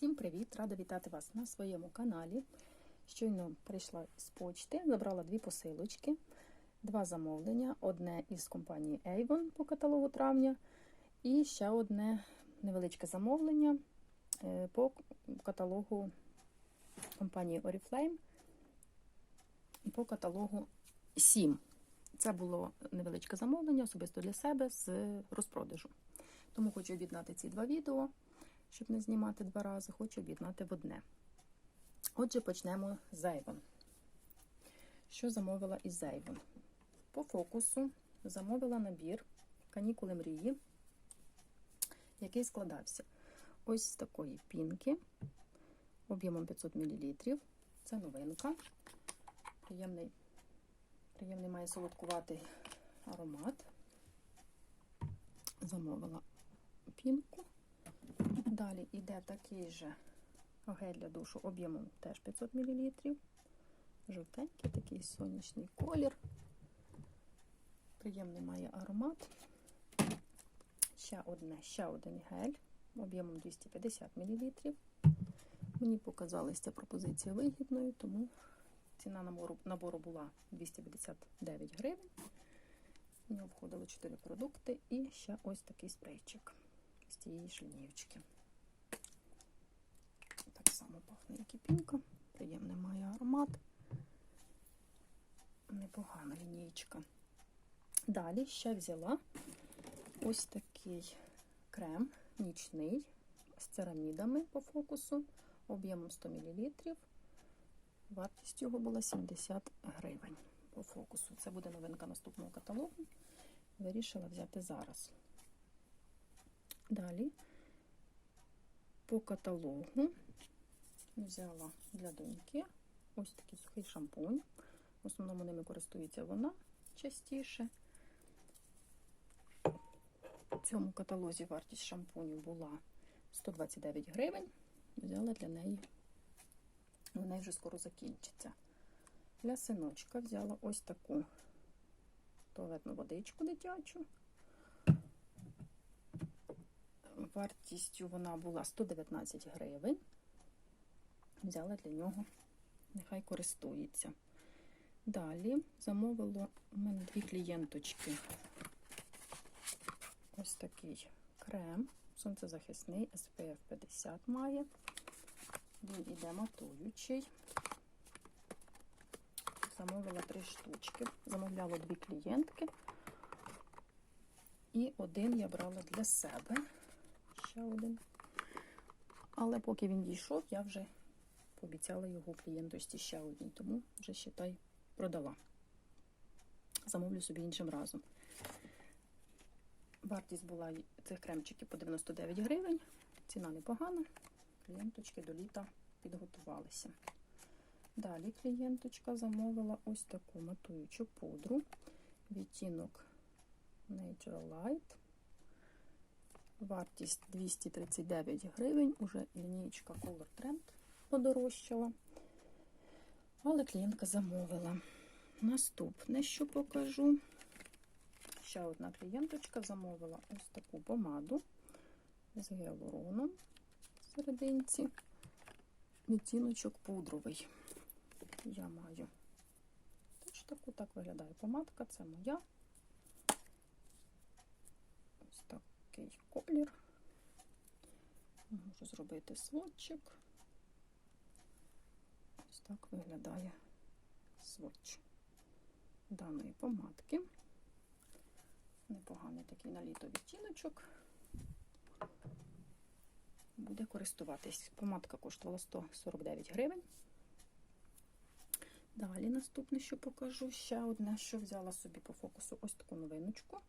Всім привіт! Рада вітати вас на своєму каналі. Щойно прийшла з почти, забрала дві посилочки, два замовлення. Одне із компанії Avon по каталогу травня, і ще одне невеличке замовлення е, по каталогу компанії Oriflame по каталогу 7. Це було невеличке замовлення особисто для себе з розпродажу. Тому хочу об'єднати ці два відео щоб не знімати два рази, хочу об'єднати в одне. Отже, почнемо з Avon. Що замовила із Avon? По фокусу замовила набір канікули мрії, який складався ось з такої пінки об'ємом 500 мл. Це новинка. Приємний, приємний має солодкуватий аромат. Замовила пінку. Далі йде такий же гель для душу об'ємом теж 500 мл. Жовтенький такий сонячний колір. Приємний має аромат. Ще одне, ще один гель об'ємом 250 мл. Мені показалася ця пропозиція вигідною, тому ціна набору, набору була 259 гривень. В нього входило 4 продукти і ще ось такий спрейчик з цієї ж лінієчки. Так само пахне, як і пінка. Приємний має аромат. Непогана лінієчка. Далі ще взяла ось такий крем нічний з церамідами по фокусу, об'ємом 100 мл. Вартість його була 70 гривень по фокусу. Це буде новинка наступного каталогу. Вирішила взяти зараз. Далі по каталогу взяла для доньки ось такий сухий шампунь. В основному ними користується вона частіше. У цьому каталозі вартість шампуню була 129 гривень. Взяла для неї, неї вже скоро закінчиться. Для синочка взяла ось таку туалетну водичку дитячу. Вартістю вона була 119 гривень. Взяла для нього, нехай користується. Далі замовило у мене дві клієнточки. Ось такий крем, сонцезахисний, SPF 50 має. Він іде матуючий. Замовила три штучки. Замовляла дві клієнтки. І один я брала для себе. Ще один. Але поки він дійшов, я вже пообіцяла його клієнтості ще одній, тому вже считай, продала. Замовлю собі іншим разом. Вартість була цих кремчиків по 99 гривень. Ціна непогана. Клієнточки до літа підготувалися. Далі клієнточка замовила ось таку матуючу пудру. Відтінок Natural Light. Вартість 239 гривень. Уже лінієчка Color Trend подорожчала. Але клієнтка замовила. Наступне, що покажу. Ще одна клієнточка замовила ось таку помаду з гіалуроном в серединці. Відтіночок пудровий. Я маю теж таку, так виглядає помадка, це моя. Ось такий колір. Можу зробити сводчик. Так виглядає сводч даної помадки. Непоганий такий на літо відтіночок. Буде користуватись. Помадка коштувала 149 гривень. Далі наступне, що покажу, ще одне, що взяла собі по фокусу ось таку новиночку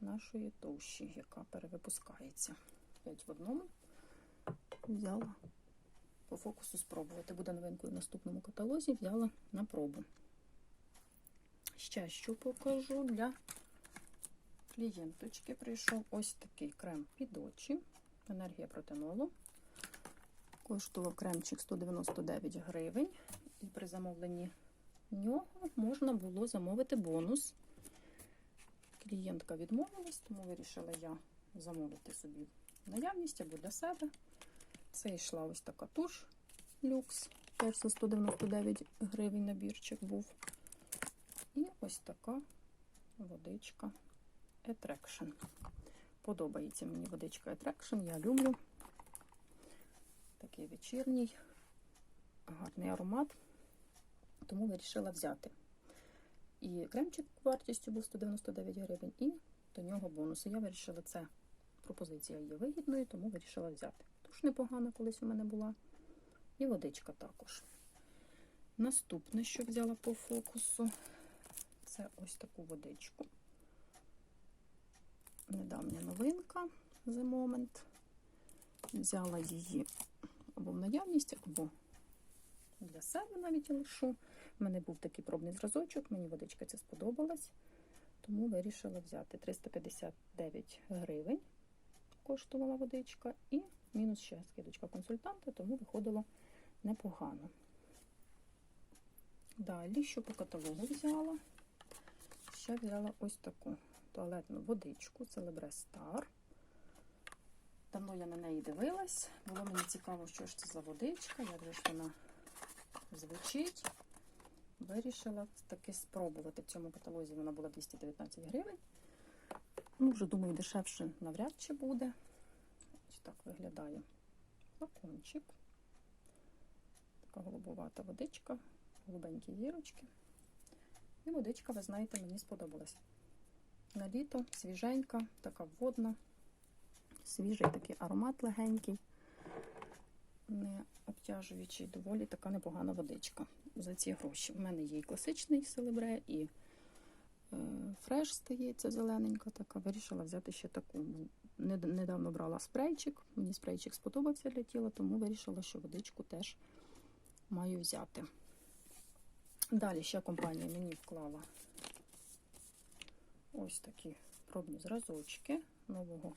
нашої товщі, яка перевипускається. 5 в одному. Взяла по фокусу спробувати. Буде новинкою в наступному каталозі, взяла на пробу. Ще що покажу для клієнточки. Прийшов ось такий крем під очі. Енергія протинолу. Коштував кремчик 199 гривень. І при замовленні нього можна було замовити бонус. Клієнтка відмовилась, тому вирішила я замовити собі наявність або для себе. Це йшла ось така туш люкс. Теж за 199 гривень набірчик був. І ось така водичка Attraction. Подобається мені водичка Attraction, я люблю. Такий вечірній, гарний аромат, тому вирішила взяти. І кремчик вартістю був 199 гривень, і до нього бонуси. Я вирішила це. Пропозиція є вигідною, тому вирішила взяти. Туш непогана колись у мене була. І водичка також. Наступне, що взяла по фокусу, це ось таку водичку. Недавня новинка The Moment. Взяла її або в наявність, або для себе навіть лишу. У мене був такий пробний зразочок, мені водичка ця сподобалась, тому вирішила взяти 359 гривень. Коштувала водичка, і мінус ще скидочка консультанта, тому виходило непогано. Далі, що по каталогу взяла? Ще взяла ось таку туалетну водичку Celebre Star. Давно я на неї дивилась. Було мені цікаво, що ж це за водичка, як же ж вона звучить. Вирішила таки спробувати. В цьому каталозі вона була 219 гривень. Ну, вже, думаю, дешевше навряд чи буде. Так виглядає флакончик. Така голубовата водичка, голубенькі зірочки. І водичка, ви знаєте, мені сподобалась. На літо свіженька, така водна, свіжий такий аромат легенький, не обтяжуючий, доволі така непогана водичка за ці гроші. У мене є і класичний селебре, і е, фреш стається зелененька, така. Вирішила взяти ще таку. Недавно брала спрейчик, мені спрейчик сподобався для тіла, тому вирішила, що водичку теж маю взяти. Далі ще компанія мені вклала ось такі пробні зразочки нового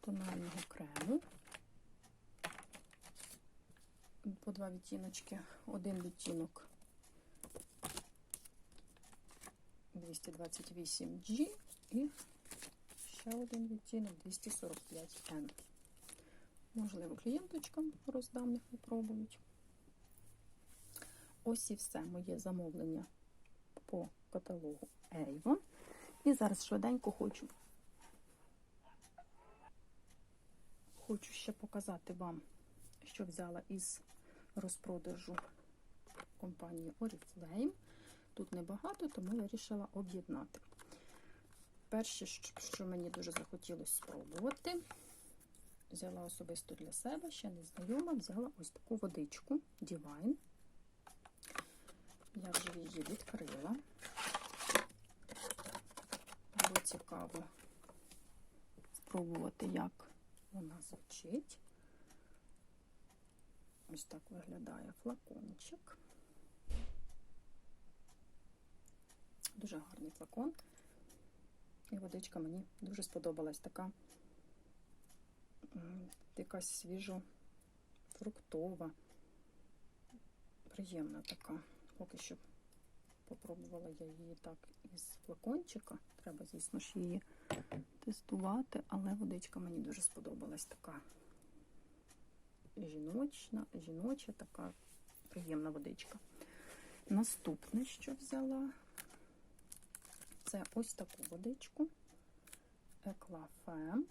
тонального крему. По два відтіночки. Один відтінок 228G і ще один відтінок 245N. Можливо, клієнточкам роздам, їх випробують. Ось і все моє замовлення по каталогу Avon. І зараз швиденько хочу хочу ще показати вам, що взяла із розпродажу компанії Oriflame. Тут небагато, тому я вирішила об'єднати. Перше, що мені дуже захотілося спробувати, взяла особисто для себе, ще не знайома, взяла ось таку водичку Divine. Я вже її відкрила. Було цікаво спробувати, як вона звучить. Ось так виглядає флакончик. Дуже гарний флакон. І водичка мені дуже сподобалась така якась свіжо фруктова, приємна така. Поки що попробувала я її так із флакончика. Треба, звісно ж, її тестувати, але водичка мені дуже сподобалась така жіночна, жіноча, така приємна водичка. Наступне, що взяла, це ось таку водичку Еклафем.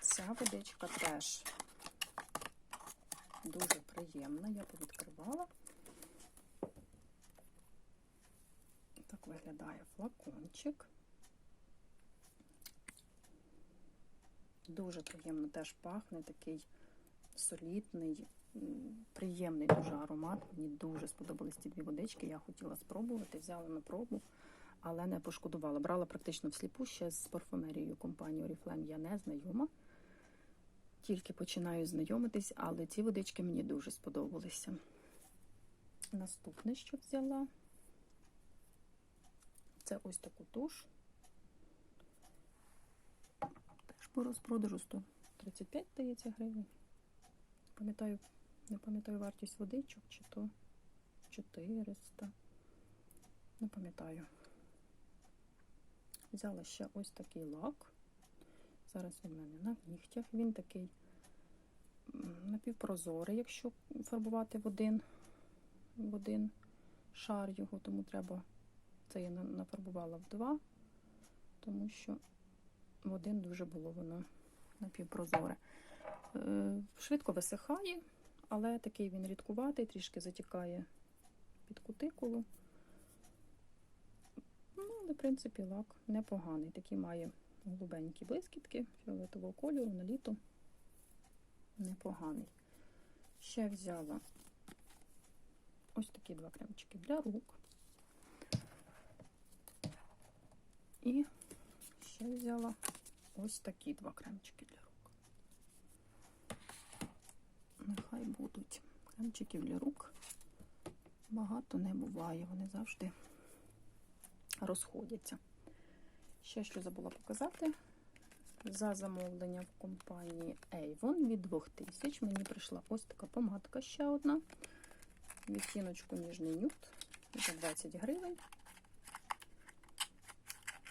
Ця водичка теж дуже приємна, я повідкривала. Так виглядає флакончик. Дуже приємно теж пахне, такий солідний, приємний дуже аромат. Мені дуже сподобались ці дві водички. Я хотіла спробувати, взяла на пробу, але не пошкодувала. Брала практично всліпу ще з парфумерією компанії Oriflame я не знайома. Тільки починаю знайомитись, але ці водички мені дуже сподобалися. Наступне, що взяла, це ось таку туш. Теж по розпродажу 135, здається, гривень. Пам'ятаю, не пам'ятаю вартість водичок, чи то 400. Не пам'ятаю. Взяла ще ось такий лак Зараз він в мене на нігтях. Він такий напівпрозорий, якщо фарбувати в один, в один шар його, тому треба. Це я нафарбувала в два, тому що в один дуже було воно напівпрозоре. Е, Швидко висихає, але такий він рідкуватий, трішки затікає під кутикулу. Ну, але, в принципі, лак непоганий. Такий має голубенькі блискітки фіолетового кольору на літо. Непоганий. Ще взяла ось такі два кремчики для рук. І ще взяла ось такі два кремчики для рук. Нехай будуть кремчиків для рук. Багато не буває, вони завжди розходяться. Ще що забула показати. За замовлення в компанії Avon від 2000 мені прийшла ось така помадка ще одна. Відтіночку ніжний нюд за 20 гривень.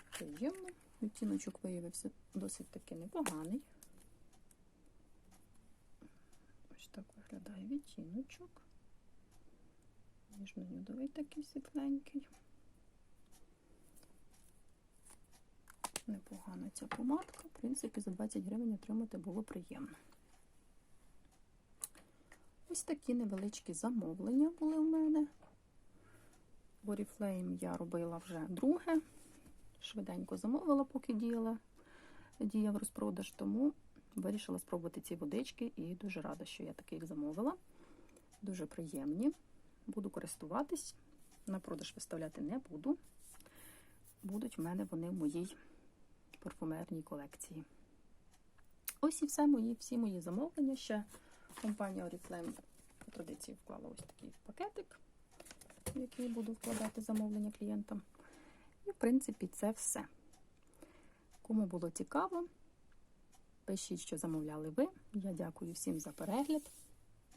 Приємно. Відтіночок виявився досить таки непоганий. Ось так виглядає відтіночок. Ніжно-нюдовий такий світленький. Непогана ця помадка. В принципі, за 20 гривень отримати було приємно. Ось такі невеличкі замовлення були у мене. Oriflame я робила вже друге. Швиденько замовила, поки діяла, діяв розпродаж, тому вирішила спробувати ці водички і дуже рада, що я таких замовила. Дуже приємні. Буду користуватись. На продаж виставляти не буду. Будуть в мене вони в моїй парфумерній колекції. Ось і все мої, всі мої замовлення. Ще компанія Oriflame по традиції вклала ось такий пакетик, в який буду вкладати замовлення клієнтам. І, в принципі, це все. Кому було цікаво, пишіть, що замовляли ви. Я дякую всім за перегляд.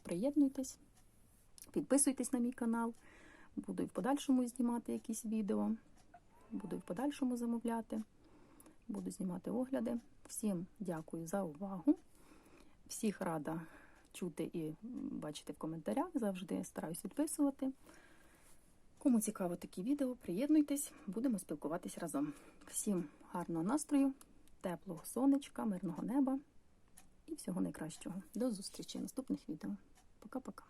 Приєднуйтесь, підписуйтесь на мій канал. Буду і в подальшому знімати якісь відео. Буду і в подальшому замовляти. Буду знімати огляди. Всім дякую за увагу. Всіх рада чути і бачити в коментарях. Завжди стараюсь відписувати. Кому цікаво такі відео, приєднуйтесь, будемо спілкуватись разом. Всім гарного настрою, теплого сонечка, мирного неба і всього найкращого. До зустрічі в наступних відео. Пока-пока.